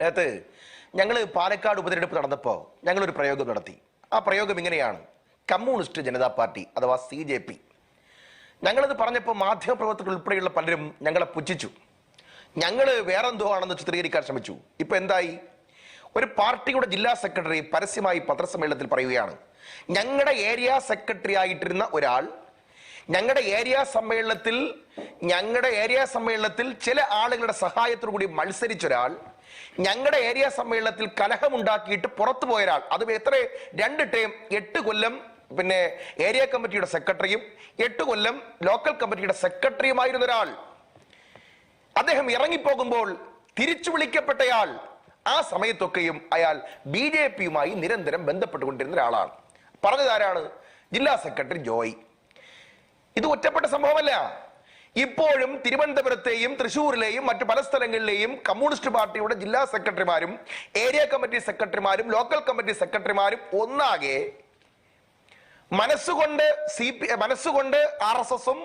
അതിനകത്ത് ഞങ്ങൾ പാലക്കാട് ഉപതെരഞ്ഞെടുപ്പ് നടന്നപ്പോൾ ഞങ്ങളൊരു പ്രയോഗം നടത്തി. ആ പ്രയോഗം ഇങ്ങനെയാണ്. കമ്മ്യൂണിസ്റ്റ് ജനതാ പാർട്ടി അഥവാ സി ജെ പി. ഞങ്ങളത് പറഞ്ഞപ്പോൾ മാധ്യമപ്രവർത്തകർ ഉൾപ്പെടെയുള്ള പലരും ഞങ്ങളെ പുച്ഛിച്ചു. ഞങ്ങൾ വേറെന്തോ ആണെന്ന് ചിത്രീകരിക്കാൻ ശ്രമിച്ചു. ഇപ്പം എന്തായി? ഒരു പാർട്ടിയുടെ ജില്ലാ സെക്രട്ടറി പരസ്യമായി പത്രസമ്മേളനത്തിൽ പറയുകയാണ്. ഞങ്ങളുടെ ഏരിയ സെക്രട്ടറി ആയിട്ടിരുന്ന ഒരാൾ ഞങ്ങളുടെ ഏരിയ സമ്മേളനത്തിൽ ഞങ്ങളുടെ ഏരിയ സമ്മേളനത്തിൽ ചില ആളുകളുടെ സഹായത്തോടു കൂടി മത്സരിച്ച ഒരാൾ ഞങ്ങളുടെ ഏരിയ സമ്മേളനത്തിൽ കലഹമുണ്ടാക്കിയിട്ട് പുറത്തു പോയ ഒരാൾ അത് എത്ര? രണ്ട് ടേം എട്ട് കൊല്ലം പിന്നെ ഏരിയ കമ്മിറ്റിയുടെ സെക്രട്ടറിയും എട്ട് കൊല്ലം ലോക്കൽ കമ്മിറ്റിയുടെ സെക്രട്ടറിയുമായിരുന്ന ഒരാൾ അദ്ദേഹം ഇറങ്ങിപ്പോകുമ്പോൾ തിരിച്ചു വിളിക്കപ്പെട്ടയാൾ. ആ സമയത്തൊക്കെയും അയാൾ ബി ജെ പിയുമായി നിരന്തരം ബന്ധപ്പെട്ടുകൊണ്ടിരുന്ന ഒരാളാണ് പറഞ്ഞതാരാണ് ജില്ലാ സെക്രട്ടറി ജോയ്. ഇത് ഒറ്റപ്പെട്ട സംഭവമല്ല. ഇപ്പോഴും തിരുവനന്തപുരത്തെയും തൃശൂരിലെയും മറ്റു പല സ്ഥലങ്ങളിലെയും കമ്മ്യൂണിസ്റ്റ് പാർട്ടിയുടെ ജില്ലാ സെക്രട്ടറിമാരും ഏരിയ കമ്മിറ്റി സെക്രട്ടറിമാരും ലോക്കൽ കമ്മിറ്റി സെക്രട്ടറിമാരും ഒന്നാകെ മനസ്സുകൊണ്ട് സി പി മനസ്സുകൊണ്ട് ആർ എസ് എസും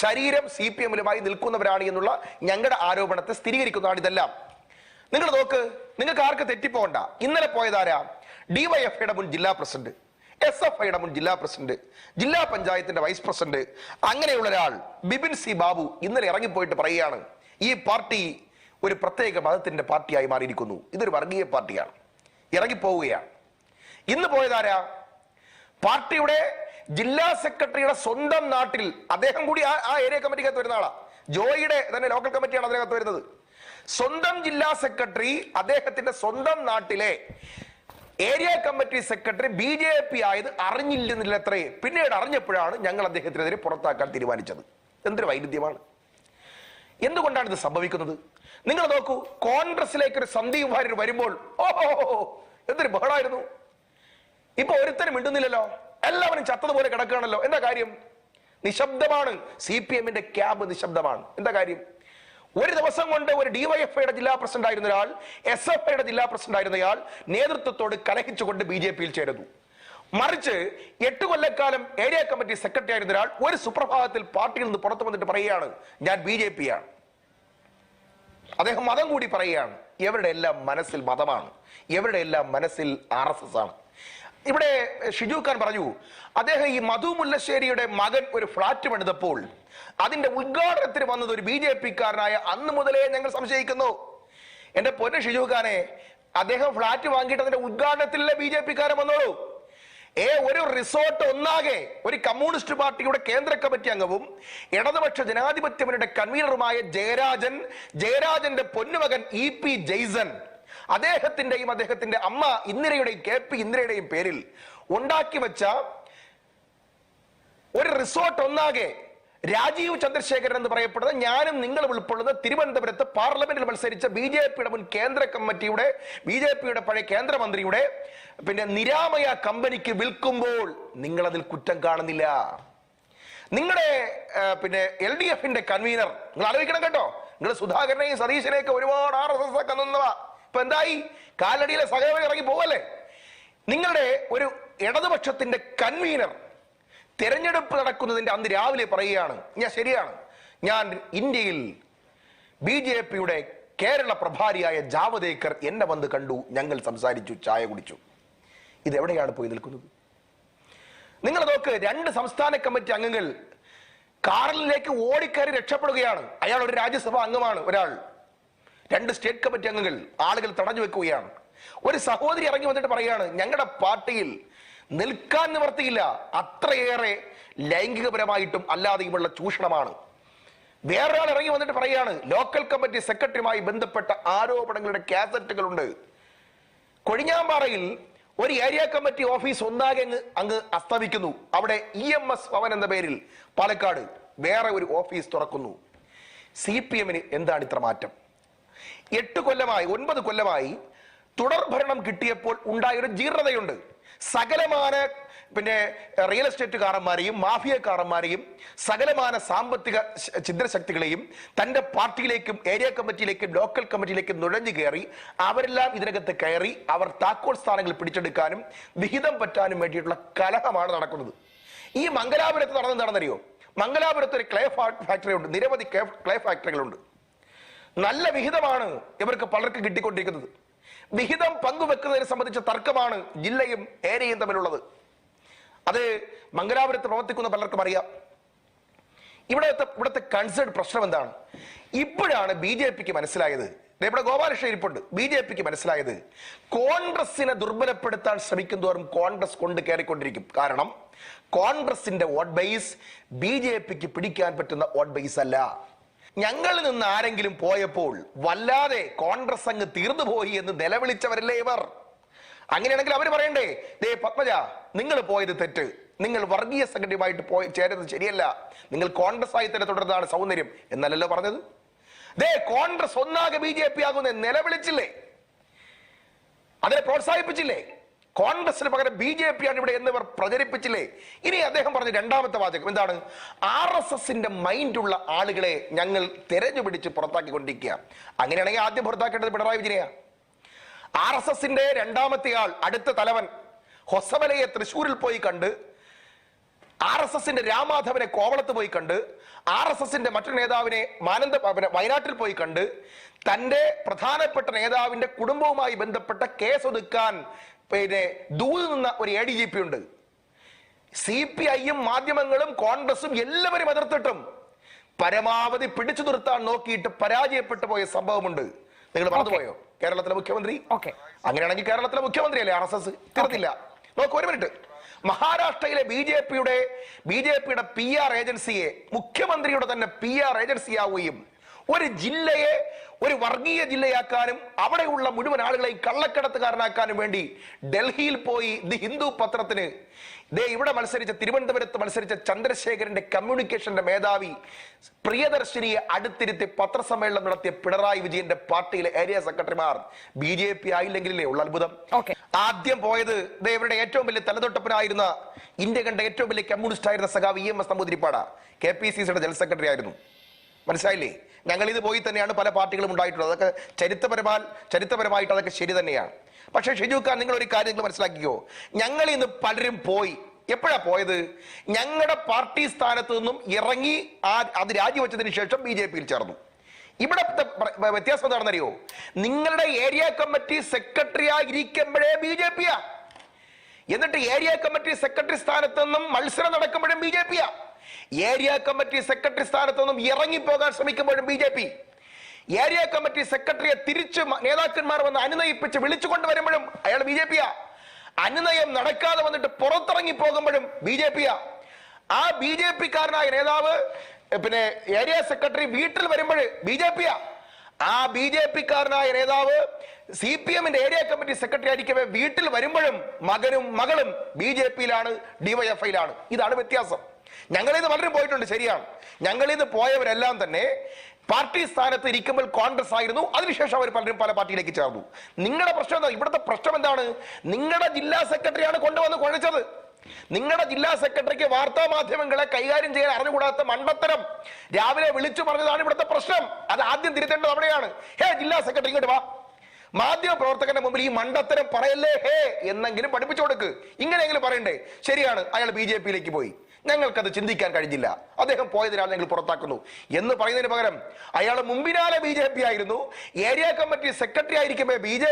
ശരീരം സി പി എമ്മിലുമായി നിൽക്കുന്നവരാണ് എന്നുള്ള ഞങ്ങളുടെ ആരോപണത്തെ സ്ഥിരീകരിക്കുന്നതാണ് ഇതെല്ലാം. നിങ്ങൾ നോക്ക് നിങ്ങൾക്ക് ആർക്ക് തെറ്റിപ്പോണ്ട ഇന്നലെ പോയതാരാ? ഡിവൈഎഫ്ഐയുടെ മുൻ ജില്ലാ പ്രസിഡന്റ്. എസ് എഫ് ഐയുടെ മുൻ ജില്ലാ പ്രസിഡന്റ് ജില്ലാ പഞ്ചായത്തിന്റെ വൈസ് പ്രസിഡന്റ് അങ്ങനെയുള്ള ഒരാൾ ബിപിൻ സി ബാബു ഇന്നലെ ഇറങ്ങിപ്പോയിട്ട് പറയുകയാണ് ഈ പാർട്ടി ഒരു പ്രത്യേക മതത്തിന്റെ പാർട്ടിയായി മാറിയിരിക്കുന്നു. ഇതൊരു വർഗീയ പാർട്ടിയാണ്. ഇറങ്ങിപ്പോവുകയാണ്. ഇന്ന് പോയതാരാ? പാർട്ടിയുടെ ജില്ലാ സെക്രട്ടറിയുടെ സ്വന്തം നാട്ടിൽ അദ്ദേഹം കൂടി ആ ആ ഏരിയ കമ്മിറ്റിക്കകത്ത് വരുന്ന ആളാ. ജോയിയുടെ തന്നെ ലോക്കൽ കമ്മിറ്റിയാണ് അതിനകത്ത് വരുന്നത്. സ്വന്തം ജില്ലാ സെക്രട്ടറി അദ്ദേഹത്തിന്റെ സ്വന്തം നാട്ടിലെ area committee secretary B J P ആയത് അറിഞ്ഞില്ലെന്നില്ല അത്രേ. പിന്നീട് അറിഞ്ഞപ്പോഴാണ് ഞങ്ങൾ അദ്ദേഹത്തിനെതിരെ പുറത്താക്കാൻ തീരുമാനിച്ചത്. എന്തൊരു വൈരുദ്ധ്യമാണ്. എന്തുകൊണ്ടാണ് ഇത് സംഭവിക്കുന്നത്? നിങ്ങൾ നോക്കൂ കോൺഗ്രസിലേക്ക് ഒരു സന്ദീപ് വാര്യർ വരുമ്പോൾ ഓഹോ എന്തൊരു ബഹളായിരുന്നു. ഇപ്പൊ ഒരുത്തരും ഇണ്ടുന്നില്ലല്ലോ എല്ലാവരും ചത്തതുപോലെ കിടക്കുകയാണല്ലോ. എന്താ കാര്യം? നിശബ്ദമാണ്. സി പി എമ്മിന്റെ ക്യാബ് നിശബ്ദമാണ്. എന്താ കാര്യം? ഒരു ദിവസം കൊണ്ട് ഒരു ഡിവൈഎഫ്ഐയുടെ ജില്ലാ പ്രസിഡന്റ് ആയിരുന്ന ഒരാൾ എസ് എഫ് ഐയുടെ ജില്ലാ പ്രസിഡന്റ് ആയിരുന്നയാൾ നേതൃത്വത്തോട് കലഹിച്ചുകൊണ്ട് ബി ജെ പിയിൽ ചേരുന്നു. മറിച്ച് എട്ട് കൊല്ലക്കാലം ഏരിയ കമ്മിറ്റി സെക്രട്ടറി ആയിരുന്ന ഒരാൾ ഒരു സുപ്രഭാതത്തിൽ പാർട്ടിയിൽ നിന്ന് പുറത്തു വന്നിട്ട് പറയുകയാണ് ഞാൻ ബി ജെ പി ആണ്. അദ്ദേഹം മതം കൂടി പറയുകയാണ് എവരുടെ എല്ലാം മനസ്സിൽ മതമാണ്. എവരുടെ എല്ലാം മനസ്സിൽ ആർ എസ് എസ് ആണ്. ഇവിടെ ഷിജു ഖാൻ പറഞ്ഞു അദ്ദേഹം ഈ മധു മുല്ലശ്ശേരിയുടെ മകൻ ഒരു ഫ്ളാറ്റ് പണിതപ്പോൾ അതിന്റെ ഉദ്ഘാടനത്തിന് വന്നത് ഒരു ബി ജെ പിക്കാരനായ അന്ന് മുതലേ ഞങ്ങൾ സംശയിക്കുന്നു. എന്റെ പൊന്ന ഷിജു ഖാനെ അദ്ദേഹം ഫ്ളാറ്റ് വാങ്ങിയിട്ട് അതിന്റെ ഉദ്ഘാടനത്തിലെ ബി ജെ പിക്കാരൻ വന്നോളൂ? ഏ ഒരു റിസോർട്ട് ഒന്നാകെ ഒരു കമ്മ്യൂണിസ്റ്റ് പാർട്ടിയുടെ കേന്ദ്ര കമ്മിറ്റി അംഗവും ഇടതുപക്ഷ ജനാധിപത്യ മുന്നണിയുടെ കൺവീനറുമായ ജയരാജൻ ജയരാജന്റെ പൊന്നുമകൻ ഇ പി ജെയ്സൺ അദ്ദേഹത്തിന്റെയും അദ്ദേഹത്തിന്റെ അമ്മ ഇന്ദിരയുടെയും കെ പി ഇന്ദിരയുടെയും പേരിൽ ഉണ്ടാക്കി വെച്ച ഒരു റിസോർട്ട് ഒന്നാകെ രാജീവ് ചന്ദ്രശേഖരൻ എന്ന് പറയപ്പെടുന്ന ഞാനും നിങ്ങളും ഉൾപ്പെടുന്ന തിരുവനന്തപുരത്ത് പാർലമെന്റിൽ മത്സരിച്ച ബി ജെ പിയുടെ മുൻ കേന്ദ്ര കമ്മിറ്റിയുടെ ബി ജെ പിയുടെ പഴയ കേന്ദ്രമന്ത്രിയുടെ പിന്നെ നിരാമയ കമ്പനിക്ക് വിൽക്കുമ്പോൾ നിങ്ങൾ അതിൽ കുറ്റം കാണുന്നില്ല. നിങ്ങളുടെ പിന്നെ എൽ ഡി എഫിന്റെ കൺവീനർ നിങ്ങൾ ആലോചിക്കണം കേട്ടോ. നിങ്ങൾ സുധാകരനെയും സതീശനെയൊക്കെ ഒരുപാട് ആർ എസ് എസ് ഒക്കെ നിന്നവ. ഇപ്പൊ എന്തായി? കാലടിയിലെ സഹകരണം ഇറങ്ങി പോവല്ലേ? നിങ്ങളുടെ ഒരു ഇടതുപക്ഷത്തിന്റെ കൺവീനർ തെരഞ്ഞെടുപ്പ് നടക്കുന്നതിന്റെ അന്ന് രാവിലെ പറയുകയാണ് ഞാൻ ശരിയാണ്. ഞാൻ ഇന്ത്യയിൽ ബി ജെ പിയുടെ കേരള പ്രഭാരിയായ ജാവദേക്കർ എന്നെ വന്ന് കണ്ടു ഞങ്ങൾ സംസാരിച്ചു ചായ കുടിച്ചു. ഇതെവിടെയാണ് പോയി നിൽക്കുന്നത്? നിങ്ങൾ നോക്ക് രണ്ട് സംസ്ഥാന കമ്മിറ്റി അംഗങ്ങൾ കാറിലേക്ക് ഓടിക്കയറി രക്ഷപ്പെടുകയാണ്. അയാൾ ഒരു രാജ്യസഭാ അംഗമാണ് ഒരാൾ. രണ്ട് സ്റ്റേറ്റ് കമ്മിറ്റി അംഗങ്ങൾ ആളുകൾ തടഞ്ഞു വെക്കുകയാണ്. ഒരു സഹോദരി ഇറങ്ങി വന്നിട്ട് പറയുകയാണ് ഞങ്ങളുടെ പാർട്ടിയിൽ നിൽക്കാൻ നിവർത്തിയില്ല. അത്രയേറെ ലൈംഗികപരമായിട്ടും അല്ലാതെയുമുള്ള ചൂഷണമാണ്. വേറൊരാൾ ഇറങ്ങി വന്നിട്ട് പറയുകയാണ് ലോക്കൽ കമ്മിറ്റി സെക്രട്ടറിയുമായി ബന്ധപ്പെട്ട ആരോപണങ്ങളുടെ കാസറ്റുകളുണ്ട്. കൊഴിഞ്ഞാമ്പാറയിൽ ഒരു ഏരിയ കമ്മിറ്റി ഓഫീസ് ഒന്നാകെ അങ്ങ് അങ്ങ് അസ്തമിക്കുന്നു. അവിടെ ഇ എം എസ് ഭവൻ എന്ന പേരിൽ പാലക്കാട് വേറെ ഒരു ഓഫീസ് തുറക്കുന്നു. സി പി എമ്മിന് എന്താണ് ഇത്ര മാറ്റം? എട്ട് കൊല്ലമായി ഒൻപത് കൊല്ലമായി തുടർ ഭരണം കിട്ടിയപ്പോൾ ഉണ്ടായ ഒരു ജീർണതയുണ്ട്. സകലമാന പിന്നെ റിയൽ എസ്റ്റേറ്റുകാരന്മാരെയും മാഫിയക്കാരന്മാരെയും സകലമാന സാമ്പത്തിക ചിദ്രശക്തികളെയും തന്റെ പാർട്ടിയിലേക്കും ഏരിയ കമ്മിറ്റിയിലേക്കും ലോക്കൽ കമ്മിറ്റിയിലേക്കും നുഴഞ്ഞു കയറി അവരെല്ലാം ഇതിനകത്ത് കയറി അവർ താക്കോൽ സ്ഥാനങ്ങൾ പിടിച്ചെടുക്കാനും വിഹിതം പറ്റാനും വേണ്ടിയിട്ടുള്ള കലഹമാണ് നടക്കുന്നത്. ഈ മംഗലാപുരത്ത് നടന്നെന്താണെന്നറിയോ മംഗലാപുരത്ത് ഒരു ക്ലേ ഫാക്ടറി ഉണ്ട്. നിരവധി ക്ലേ ഫാക്ടറികളുണ്ട് നല്ല വിഹിതമാണ് ഇവർക്ക് പലർക്കും കിട്ടിക്കൊണ്ടിരിക്കുന്നത്. വിഹിതം പങ്കുവെക്കുന്നതിനെ സംബന്ധിച്ച തർക്കമാണ് ജില്ലയും ഏരിയയും തമ്മിലുള്ളത്. അത് മംഗലാപുരത്ത് പ്രവർത്തിക്കുന്ന പലർക്കും അറിയാം. ഇവിടെ ഇവിടുത്തെ കൺസേൺ പ്രശ്നം എന്താണ്? ഇപ്പോഴാണ് ബി ജെ പിക്ക് മനസ്സിലായത്. ഇവിടെ ഗോപാലകൃഷ്ണൻ ഇരിപ്പുണ്ട്. ബി ജെ പിക്ക് മനസ്സിലായത് കോൺഗ്രസിനെ ദുർബലപ്പെടുത്താൻ ശ്രമിക്കും തോറും കോൺഗ്രസ് കൊണ്ട് കയറിക്കൊണ്ടിരിക്കും. കാരണം കോൺഗ്രസിന്റെ വോട്ട് ബേസ് ബി ജെ പിക്ക് പിടിക്കാൻ പറ്റുന്ന വോട്ട് ബേസ് അല്ല. ഞങ്ങളിൽ നിന്ന് ആരെങ്കിലും പോയപ്പോൾ വല്ലാതെ കോൺഗ്രസ് അങ്ങ് തീർന്നു പോയി എന്ന് നിലവിളിച്ചവരല്ലേ ഇവർ? അങ്ങനെയാണെങ്കിൽ അവർ പറയണ്ടേ ദേ പത്മജ നിങ്ങൾ പോയത് തെറ്റ്. നിങ്ങൾ വർഗീയ സംഘടനയുമായിട്ട് പോയി ചേരുന്നത് ശരിയല്ല. നിങ്ങൾ കോൺഗ്രസ് ആയി തന്നെ തുടർന്നതാണ് സൗന്ദര്യം. എന്നല്ലല്ലോ പറഞ്ഞത്? ദേ കോൺഗ്രസ് ഒന്നാകെ ബി ജെ പി ആകുന്ന നിലവിളിച്ചില്ലേ? അതിനെ പ്രോത്സാഹിപ്പിച്ചില്ലേ? കോൺഗ്രസിന് പകരം ബി ജെ പി ആണ് ഇവിടെ എന്നിവർ പ്രചരിപ്പിച്ചില്ലേ? ഇനി അദ്ദേഹം പറഞ്ഞ രണ്ടാമത്തെ വാചകം എന്താണ്? ആർ എസ് എസിന്റെ മൈൻഡുള്ള ആളുകളെ ഞങ്ങൾ തെരഞ്ഞു പിടിച്ച് പുറത്താക്കിക്കൊണ്ടിരിക്കുക. അങ്ങനെയാണെങ്കിൽ ആദ്യം പുറത്താക്കേണ്ടത് പിണറായി വിജയനെയാ. ആർ എസ് എസിന്റെ രണ്ടാമത്തെ ആൾ അടുത്ത തലവൻ ഹൊസവലയെ തൃശൂരിൽ പോയി കണ്ട് ആർ എസ് എസിന്റെ രാമാധവനെ കോവളത്ത് പോയി കണ്ട് ആർ എസ് എസിന്റെ മറ്റൊരു നേതാവിനെ മാനന്ത വയനാട്ടിൽ പോയി കണ്ട് തന്റെ പ്രധാനപ്പെട്ട നേതാവിന്റെ കുടുംബവുമായി ബന്ധപ്പെട്ട കേസ് ഒതുക്കാൻ പിന്നെ ദൂത് നിന്ന ഒരു എ ഡി ജി പി ഉണ്ട്. സി പി ഐയും മാധ്യമങ്ങളും കോൺഗ്രസും എല്ലാവരും എതിർത്തിട്ടും പരമാവധി പിടിച്ചു നിർത്താൻ നോക്കിയിട്ട് പരാജയപ്പെട്ടു പോയ സംഭവമുണ്ട്. നിങ്ങൾ മറന്നുപോയോ കേരളത്തിലെ മുഖ്യമന്ത്രി? ഓക്കെ അങ്ങനെയാണെങ്കിൽ കേരളത്തിലെ മുഖ്യമന്ത്രി അല്ലേ ആർ എസ് എസ്? തീർന്നില്ല. നോക്ക് ഒരു മിനിറ്റ്. മഹാരാഷ്ട്രയിലെ ബി ജെ പിയുടെ ബി ജെ പിയുടെ പി ആർ ഏജൻസിയെ മുഖ്യമന്ത്രിയുടെ തന്നെ പി ആർ ഏജൻസിയാവുകയും ഒരു ജില്ലയെ ഒരു വർഗീയ ജില്ലയാക്കാനും അവിടെയുള്ള മുഴുവൻ ആളുകളെയും കള്ളക്കടത്തുകാരനാക്കാനും വേണ്ടി ഡൽഹിയിൽ പോയി ദി ഹിന്ദു പത്രത്തിന്. ദേ ഇവിടെ മത്സരിച്ച തിരുവനന്തപുരത്ത് മത്സരിച്ച ചന്ദ്രശേഖരന്റെ കമ്മ്യൂണിക്കേഷന്റെ മേധാവി പ്രിയദർശിനിയെ അടുത്തിരുത്തി പത്രസമ്മേളനം നടത്തിയ പിണറായി വിജയന്റെ പാർട്ടിയിലെ ഏരിയ സെക്രട്ടറിമാർ. ബി ജെ പി ആയില്ലെങ്കിലേ ഉള്ള അത്ഭുതം. ആദ്യം പോയത് ഇവരുടെ ഏറ്റവും വലിയ തലതൊട്ടപ്പനായിരുന്ന ഇന്ത്യ കണ്ട ഏറ്റവും വലിയ കമ്മ്യൂണിസ്റ്റ് ആയിരുന്ന സഖാവ് E M S Namboodiripad. K P C സിയുടെ ജനറൽ സെക്രട്ടറി ആയിരുന്നു. മനസ്സിലായില്ലേ? ഞങ്ങൾ ഇത് പോയി തന്നെയാണ് പല പാർട്ടികളും ഉണ്ടായിട്ടുള്ളത്. അതൊക്കെ ചരിത്രപരമാൽ ചരിത്രപരമായിട്ട് അതൊക്കെ ശരി തന്നെയാണ്. പക്ഷേ ഷിജുഖാൻ നിങ്ങൾ ഒരു കാര്യം നിങ്ങൾ മനസ്സിലാക്കിക്കോ. ഞങ്ങൾ ഇന്ന് പലരും പോയി. എപ്പോഴാ പോയത്? ഞങ്ങളുടെ പാർട്ടി സ്ഥാനത്ത് നിന്നും ഇറങ്ങി ആ അത് രാജിവെച്ചതിന് ശേഷം ബി ജെ പിയിൽ ചേർന്നു. ഇവിടെ വ്യത്യാസം എന്താണെന്നറിയോ? നിങ്ങളുടെ ഏരിയ കമ്മിറ്റി സെക്രട്ടറി ആയിരിക്കുമ്പോഴേ ബി ജെ പിയാ. എന്നിട്ട് ഏരിയ കമ്മിറ്റി സെക്രട്ടറി സ്ഥാനത്ത് നിന്നും മത്സരം നടക്കുമ്പോഴും ബി ജെ പിയാ. ഏരിയ കമ്മിറ്റി സെക്രട്ടറി സ്ഥാനത്ത് നിന്നും ഇറങ്ങിപ്പോകാൻ ശ്രമിക്കുമ്പോഴും B J P. Area committee സെക്രട്ടറിയെ തിരിച്ച് നേതാക്കന്മാർ വന്ന് അനുനയിപ്പിച്ച് വിളിച്ചു കൊണ്ടുവരുമ്പോഴും അയാൾ ബി ജെ പിയാ. അനുനയം നടക്കാതെ വന്നിട്ട് പുറത്തിറങ്ങി പോകുമ്പോഴും ബി ജെ പിയാ. ആ ബി ജെ പിക്കാരനായ നേതാവ് പിന്നെ ഏരിയ സെക്രട്ടറി വീട്ടിൽ വരുമ്പോൾ ബി ജെ പിയാ. ആ ബി ജെ പിക്കാരനായ നേതാവ് സി പി എമ്മിന്റെ ഏരിയ കമ്മിറ്റി സെക്രട്ടറി ആയിരിക്കവേ വീട്ടിൽ വരുമ്പോഴും മകനും മകളും ബി ജെ പിയിലാണ് ഡിവൈഎഫ്ഐയിലാണ് ഇതാണ് വ്യത്യാസം. ഞങ്ങളിൽ നിന്ന് പലരും പോയിട്ടുണ്ട് ശരിയാണ്. ഞങ്ങളിൽ നിന്ന് പോയവരെല്ലാം തന്നെ പാർട്ടി സ്ഥാനത്ത് ഇരിക്കുമ്പോൾ കോൺഗ്രസ് ആയിരുന്നു. അതിനുശേഷം അവർ പലരും പല പാർട്ടിയിലേക്ക് ചേർന്നു. നിങ്ങളുടെ പ്രശ്നം എന്താ? ഇവിടുത്തെ പ്രശ്നം എന്താണ്? നിങ്ങളുടെ ജില്ലാ സെക്രട്ടറിയാണ് കൊണ്ടുവന്ന് കുഴച്ചത്. നിങ്ങളുടെ ജില്ലാ സെക്രട്ടറിക്ക് വാർത്താ മാധ്യമങ്ങളെ കൈകാര്യം ചെയ്യാൻ അറിഞ്ഞുകൂടാത്ത മണ്ടത്തരം രാവിലെ വിളിച്ചു പറഞ്ഞതാണ് ഇവിടുത്തെ പ്രശ്നം. അത് ആദ്യം തിരുത്തേണ്ടത് അവിടെയാണ്. ഹേ ജില്ലാ സെക്രട്ടറി ഇങ്ങോട്ട് വാ. മാധ്യമ പ്രവർത്തകന്റെ മുമ്പിൽ ഈ മണ്ടത്തരം പറയല്ലേ ഹേ എന്നെങ്കിലും പഠിപ്പിച്ചു കൊടുക്ക്. ഇങ്ങനെയെങ്കിലും പറയണ്ടേ. ശരിയാണ്. അയാൾ ബി പോയി. ഞങ്ങൾക്കത് ചിന്തിക്കാൻ കഴിഞ്ഞില്ല. അദ്ദേഹം പോയതിനാൽ ഞങ്ങൾ പുറത്താക്കുന്നു. എന്ന് പറയുന്നതിന് പകരം അയാൾ മുമ്പിനാലെ ബി ജെ പി ആയിരുന്നു. ഏരിയ കമ്മിറ്റി സെക്രട്ടറി ആയിരിക്കുമ്പോൾ ബി ജെ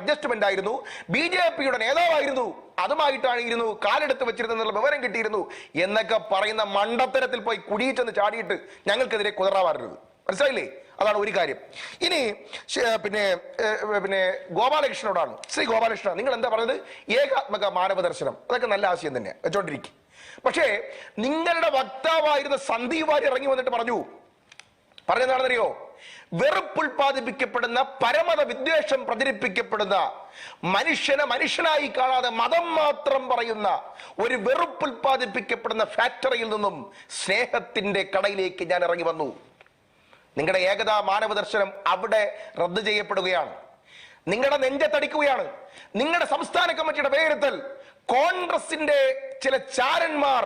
അഡ്ജസ്റ്റ്മെന്റ് ആയിരുന്നു. ബി ജെ പിയുടെ നേതാവായിരുന്നു. അതുമായിട്ടാണ് ഇരുന്നു കാലെടുത്ത് വെച്ചിരുന്നുള്ള വിവരം കിട്ടിയിരുന്നു എന്നൊക്കെ പറയുന്ന മണ്ടത്തരത്തിൽ പോയി കുടിയിട്ടെന്ന് ചാടിയിട്ട് ഞങ്ങൾക്കെതിരെ കുതിറാവാറുള്ളത് മനസ്സിലായില്ലേ? അതാണ് ഒരു കാര്യം. ഇനി പിന്നെ പിന്നെ ഗോപാലകൃഷ്ണനോടാണ്. ശ്രീ ഗോപാലകൃഷ്ണ നിങ്ങൾ എന്താ പറഞ്ഞത്? ഏകാത്മക മാനവ ദർശനം അതൊക്കെ നല്ല ആശയം തന്നെ. വെച്ചോണ്ടിരിക്കും. പക്ഷേ നിങ്ങളുടെ വക്താവായിരുന്ന സന്ദീപ് വാര്യ ഇറങ്ങി വന്നിട്ട് പറഞ്ഞു പറഞ്ഞെന്താണെന്നറിയോ? വെറുപ്പുൽപാദിപ്പിക്കപ്പെടുന്ന പരമത വിദ്വേഷം പ്രചരിപ്പിക്കപ്പെടുന്ന മനുഷ്യനെ മനുഷ്യനായി കാണാതെ മതം മാത്രം പറയുന്ന ഒരു വെറുപ്പ് വെറുപ്പുൽപാദിപ്പിക്കപ്പെടുന്ന ഫാക്ടറിയിൽ നിന്നും സ്നേഹത്തിന്റെ കടയിലേക്ക് ഞാൻ ഇറങ്ങി വന്നു. നിങ്ങളുടെ ഏകതാ മാനവ ദർശനം അവിടെ റദ്ദ് ചെയ്യപ്പെടുകയാണ്. നിങ്ങളുടെ നെഞ്ചത്തടിക്കുകയാണ്. നിങ്ങളുടെ സംസ്ഥാന കമ്മിറ്റിയുടെ വിലയിരുത്തൽ കോൺഗ്രസിന്റെ ചില ചാരന്മാർ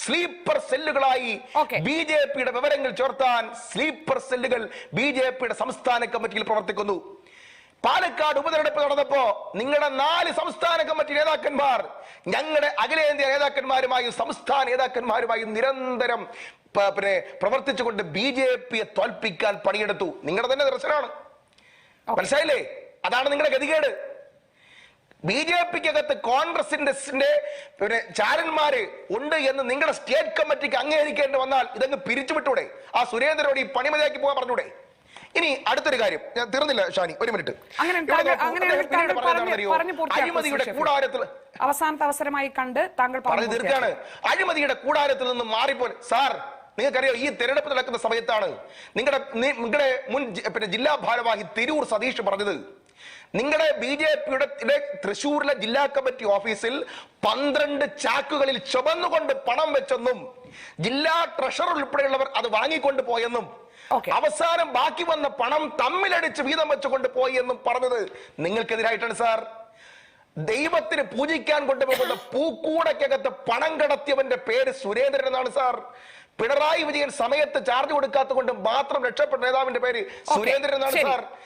സ്ലീപ്പർ സെല്ലുകളായി. ബി ജെ പിയുടെ വിവരങ്ങൾ ചോർത്താൻ സ്ലീപ്പർ സെല്ലുകൾ ബി ജെ പിയുടെ സംസ്ഥാന കമ്മിറ്റിയിൽ പ്രവർത്തിക്കുന്നു. പാലക്കാട് ഉപതെരഞ്ഞെടുപ്പ് നടന്നപ്പോ നിങ്ങളുടെ നാല് സംസ്ഥാന കമ്മിറ്റി നേതാക്കന്മാർ ഞങ്ങളുടെ അഖിലേന്ത്യാ നേതാക്കന്മാരുമായും സംസ്ഥാന നേതാക്കന്മാരുമായും നിരന്തരം പിന്നെ പ്രവർത്തിച്ചുകൊണ്ട് ബി ജെ പിയെ തോൽപ്പിക്കാൻ പണിയെടുത്തു. നിങ്ങളുടെ തന്നെ ദർശനമാണ് മനസ്സിലായില്ലേ? അതാണ് നിങ്ങളുടെ ഗതികേട്. ബി ജെ പിക്കകത്ത് കോൺഗ്രസിന്റെ പിന്നെ ചാരന്മാര് ഉണ്ട് എന്ന് നിങ്ങളുടെ സ്റ്റേറ്റ് കമ്മിറ്റിക്ക് അംഗീകരിക്കേണ്ടി വന്നാൽ ഇതങ്ങ് പിരിച്ചുവിട്ടൂടെ? ആ സുരേന്ദ്രനോട് ഈ പണിമതിയാക്കി പോകാൻ പറഞ്ഞൂടെ? ഇനി അടുത്തൊരു കാര്യം ഞാൻ തീർന്നില്ല ഷാനി ഒരു മിനിറ്റ്. അഴിമതിയുടെ കൂടാരത്തിൽ അവസാനത്തെ അവസരമായി കണ്ട് താങ്കൾ പറഞ്ഞു തീർക്കാണ് അഴിമതിയുടെ കൂടാരത്തിൽ നിന്ന് മാറിപ്പോൾ സാർ നിങ്ങൾക്കറിയോ ഈ തെരഞ്ഞെടുപ്പ് നടക്കുന്ന സമയത്താണ് നിങ്ങളുടെ നിങ്ങളുടെ മുൻ പിന്നെ ജില്ലാ ഭാരവാഹി തിരൂർ സതീഷ് പറഞ്ഞത്. നിങ്ങളുടെ ബി ജെ പിയുടെ തൃശൂരിലെ ജില്ലാ കമ്മിറ്റി ഓഫീസിൽ പന്ത്രണ്ട് ചാക്കുകളിൽ ചുമന്നുകൊണ്ട് പണം വെച്ചെന്നും ജില്ലാ ട്രഷറർ ഉൾപ്പെടെയുള്ളവർ അത് വാങ്ങിക്കൊണ്ട് പോയെന്നും അവസാനം ബാക്കി വന്ന പണം തമ്മിലടിച്ച് വീതം വെച്ചുകൊണ്ട് പോയി എന്നും പറഞ്ഞത് നിങ്ങൾക്കെതിരായിട്ടാണ് സാർ. ദൈവത്തിന് പൂജിക്കാൻ കൊണ്ടുപോകുന്ന പൂക്കൂടക്കകത്ത് പണം കടത്തിയവന്റെ പേര് സുരേന്ദ്രൻ എന്നാണ് സാർ. പിണറായി വിജയൻ സമയത്ത് ചാർജ് കൊടുക്കാത്തത് കൊണ്ട് മാത്രം രക്ഷപ്പെട്ട നേതാവിന്റെ പേര് സുരേന്ദ്രൻ എന്നാണ്. സാർ.